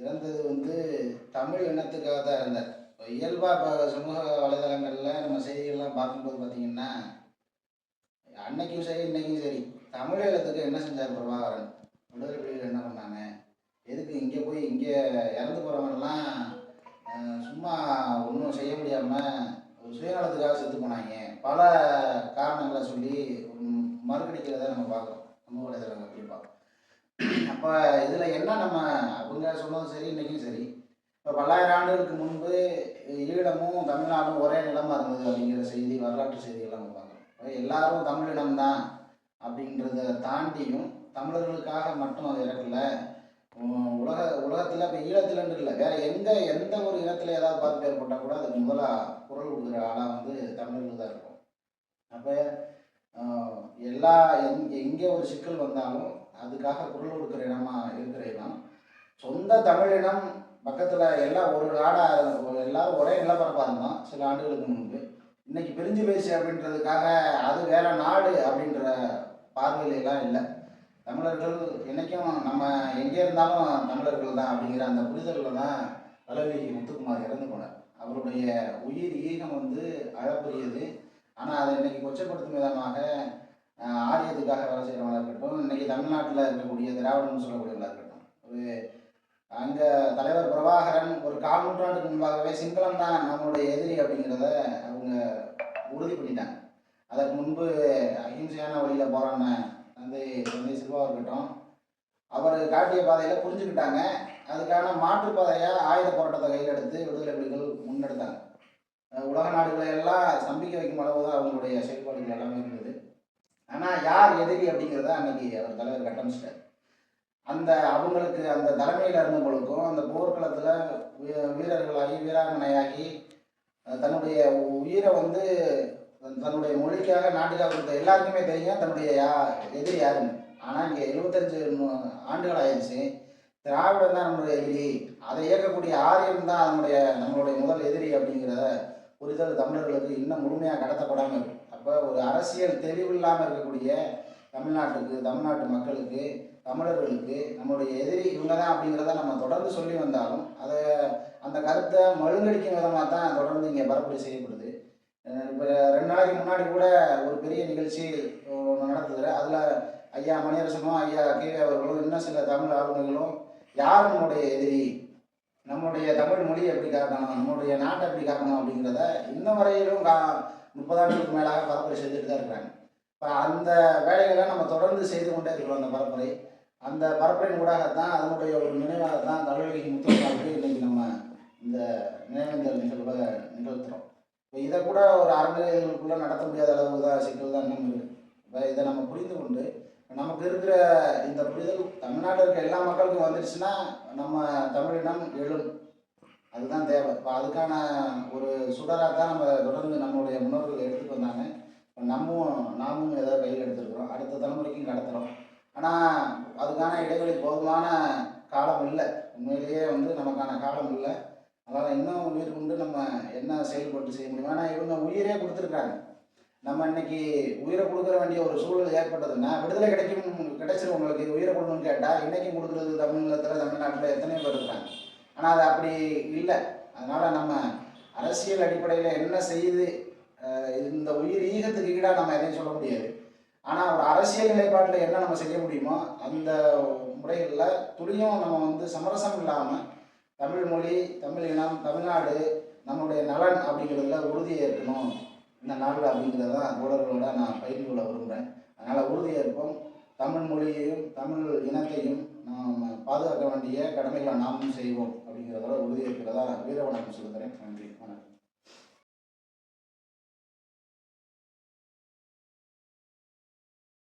இறந்தது வந்து தமிழ் இனத்துக்காக தான் இருந்தார் இப்போ இயல்பாக இப்போ சமூக வலைதளங்களில் நம்ம செய்திகள்லாம் பார்க்கும்போது பார்த்தீங்கன்னா அன்னைக்கும் சரி இன்னைக்கும் சரி தமிழீழத்துக்கு என்ன செஞ்சார் பிரபாகரன்? விடுதலை புலிகள் என்ன பண்ணாங்க? எதுக்கு இங்கே போய் இங்கே இறந்து போகிறவங்கலாம் சும்மா ஒன்றும் செய்ய முடியாமல் ஒரு சுயநலத்துக்காக செத்து போனாங்க. பல காரணங்களை சொல்லி மறுக்கடிக்கிறத நம்ம பார்க்குறோம். சமூக வலைதளங்கள் அப்படி பார்க்குறோம். அப்போ இதில் என்ன நம்ம அவங்க சொன்னதும் சரி இன்றைக்கும் சரி. இப்போ பல்லாயிரம் ஆண்டுகளுக்கு முன்பு ஈழமும் தமிழ்நாடும் ஒரே நிலமாக இருந்தது அப்படிங்கிற செய்தி வரலாற்று செய்திகள்லாம் நம்ம பார்க்குறோம் எல்லாரும் தமிழிடம் தான் அப்படின்றத தாண்டியும் தமிழர்களுக்காக மட்டும் அது இறக்கல. உலக உலகத்தில் இப்போ ஈழத்துலன்னு இல்லை. வேற எங்கே எந்த ஒரு இனத்தில் ஏதாவது பாதிப்பு ஏற்பட்டால் கூட அதுக்கு முதலாக குரல் கொடுக்குற ஆளாக வந்து தமிழர்கள் தான் இருக்கும். அப்போ எல்லா எங் எங்கே ஒரு சிக்கல் வந்தாலும் அதுக்காக குரல் கொடுக்குற இடமா இருக்கிற இடம் சொந்த தமிழினம் பக்கத்தில் எல்லாம் ஒரு நாடாக எல்லாரும் ஒரே நிலப்பரப்பாக இருந்தோம் சில ஆண்டுகளுக்கு முன்பு. இன்னைக்கு பிரிஞ்சு பேசி அப்படின்றதுக்காக அது வேற நாடு அப்படின்ற பார்வையிலாம் இல்லை. தமிழர்கள் என்றைக்கும் நம்ம எங்கே இருந்தாலும் தமிழர்கள் தான் அப்படிங்கிற அந்த புரிதலில் தான் தலைவி முத்துக்குமார் இறந்து போனார். அவருடைய உயிர் ஈகம் வந்து அழப்புரியது. ஆனால் அதை இன்னைக்கு கொச்சப்படுத்தும் விதமாக ஆரியத்துக்காக வேலை செய்கிறவங்களாக இருக்கட்டும் இன்னைக்கு தமிழ்நாட்டில் இருக்கக்கூடிய திராவிடம்னு சொல்லக்கூடியவங்களாக இருக்கட்டும் ஒரு அங்கே தலைவர் பிரபாகரன் ஒரு கால் நூற்றாண்டுக்கு முன்பாகவே சிங்களம் தான் நம்மளுடைய எதிரி அப்படிங்கிறத அவங்க உறுதி பண்ணிட்டாங்க. அதற்கு முன்பு அஹிம்சையான வழியில் போராடின தந்தை தந்தை சில்வா இருக்கட்டும் அவர் காட்டிய பாதையில் புரிஞ்சுக்கிட்டாங்க. அதுக்கான மாற்று ஆயுத போராட்டத்தை கையில் எடுத்து விடுதலை புலிகள் முன்னெடுத்தாங்க. உலக நாடுகளை எல்லாம் சம்பிக்க வைக்கும் அளவு தான் அவங்களுடைய செயல்பாடுகள் எல்லாமே இருந்தது. ஆனால் யார் எதிரி அப்படிங்கிறத அன்னைக்கு அவர் தலைவர் கட்டமிச்சிட்டார். அந்த அவங்களுக்கு அந்த தலைமையில் இருந்தவங்களுக்கும் அந்த போர்க்களத்தில் வீரர்களாகி வீராங்கனையாகி தன்னுடைய உயிரை வந்து தன்னுடைய மொழிக்காக நாட்டுக்காக கொடுத்த எல்லாருக்குமே தெரியும். தன்னுடைய யா எதிரி யாருன்னு ஆனால் இங்கே எழுபத்தஞ்சு ஆண்டுகள் ஆயிடுச்சு. திராவிடம் தான் நம்மளுடைய எதிரி. அதை இயக்கக்கூடிய ஆரியம் தான் நம்முடைய நம்மளுடைய முதல் எதிரி அப்படிங்கிறத புரிதல் தமிழர்களுக்கு இன்னும் முழுமையாக கடத்தப்படாமல் இருக்கு. அப்போ ஒரு அரசியல் தெளிவில்லாமல் இருக்கக்கூடிய தமிழ்நாட்டுக்கு தமிழ்நாட்டு மக்களுக்கு தமிழர்களுக்கு நம்மளுடைய எதிரி இவங்க தான் அப்படிங்கிறத நம்ம தொடர்ந்து சொல்லி வந்தாலும் அதை அந்த கருத்தை மழுங்கடிக்கும் விதமாக தான் தொடர்ந்து இங்கே பரப்புரை செய்யப்படுது இப்போ ரெண்டு நாளைக்கு முன்னாடி கூட ஒரு பெரிய நிகழ்ச்சி ஒன்று நடத்துது அதில் ஐயா மணியரசனும் ஐயா கீழே அவர்களும் இன்னும் சில தமிழ் ஆளுநர்களும் யார் நம்மளுடைய எதிரி? நம்முடைய தமிழ் மொழி எப்படி காக்கணும்? நம்முடைய நாட்டை எப்படி காக்கணும் அப்படிங்கிறத இன்ன வரையிலும் கா முப்பதாண்டுக்கு மேலாக பரப்புரை செய்துட்டு தான் இருக்கிறாங்க. இப்போ அந்த வேலைகளை நம்ம தொடர்ந்து செய்து கொண்டே இருக்கிறோம் அந்த பரப்புரை. அந்த பரப்புரையின் ஊடாகத்தான் அதனுடைய ஒரு நினைவாகத்தான் தலைவலி முத்துக்குமாருக்கு இன்னைக்கு நம்ம இந்த நினைவேந்தல் நிகழ்வை நிகழ்த்துறோம். இப்போ இதை கூட ஒரு அறநிலையங்களுக்குள்ளே நடத்த முடியாத அளவு தான் சிக்கல் தான் இன்னும் இருக்குது இப்போ இதை நம்ம புரிந்து கொண்டு நமக்கு இருக்கிற இந்த புரிதல் தமிழ்நாட்டில் இருக்க எல்லா மக்களுக்கும் வந்துடுச்சுன்னா நம்ம தமிழினம் எழும். அதுதான் தேவை. இப்போ அதுக்கான ஒரு சுடராக தான் நம்ம தொடர்ந்து நம்மளுடைய முன்னோர்கள் எடுத்துட்டு வந்தாங்க. இப்போ நம்மும் நாமும் ஏதாவது கையில் எடுத்துருக்குறோம். அடுத்த தலைமுறைக்கும் கடத்துகிறோம் ஆனால் அதுக்கான இடைவெளி போதுமான காலம் இல்லை. உண்மையிலேயே வந்து நமக்கான காலம் இல்லை. அதனால் இன்னும் உயிர் கொண்டு நம்ம என்ன செயல்பட்டு செய்ய முடியும்? ஆனால் இவங்க உயிரே கொடுத்துருக்காங்க. நம்ம இன்னைக்கு உயிரை கொடுக்குற வேண்டிய ஒரு சூழல் ஏற்பட்டதுன்னா விடுதலை கிடைக்கும் கிடைச்சிரும் உங்களுக்கு. உயிரை கொடுக்கணும்னு கேட்டால் இன்னைக்கும் கொடுக்குறது தமிழகத்தில் தமிழ்நாட்டில் எத்தனையோ பேர் இருக்காங்க ஆனால் அது அப்படி இல்லை. அதனால் நம்ம அரசியல் அடிப்படையில் என்ன செய்து இந்த உயிர் ஈகத்துக்கு ஈடாக நம்ம எதையும் சொல்ல முடியாது. ஆனால் ஒரு அரசியல் நிலைப்பாட்டில் என்ன நம்ம செய்ய முடியுமோ அந்த முறைகளில் துளியும் நம்ம வந்து சமரசம் இல்லாமல் தமிழ் மொழி தமிழ் இனம் தமிழ்நாடு நம்மளுடைய நலன் அப்படிங்கிறதுல உறுதியை இருக்கணும் இந்த நாளில் அப்படிங்கிறத தான் தோழர்களோட நான் பயிர் கொள்ள விரும்புகிறேன் அதனால் உறுதியேற்போம் தமிழ் மொழியையும் தமிழ் இனத்தையும் நாம் பாதுகாக்க வேண்டிய கடமைகளை நாமும் செய்வோம் அப்படிங்கிறதோட உறுதியேற்கிறதா வீர வணக்கம் சொல்லுகிறேன். நன்றி. வணக்கம்.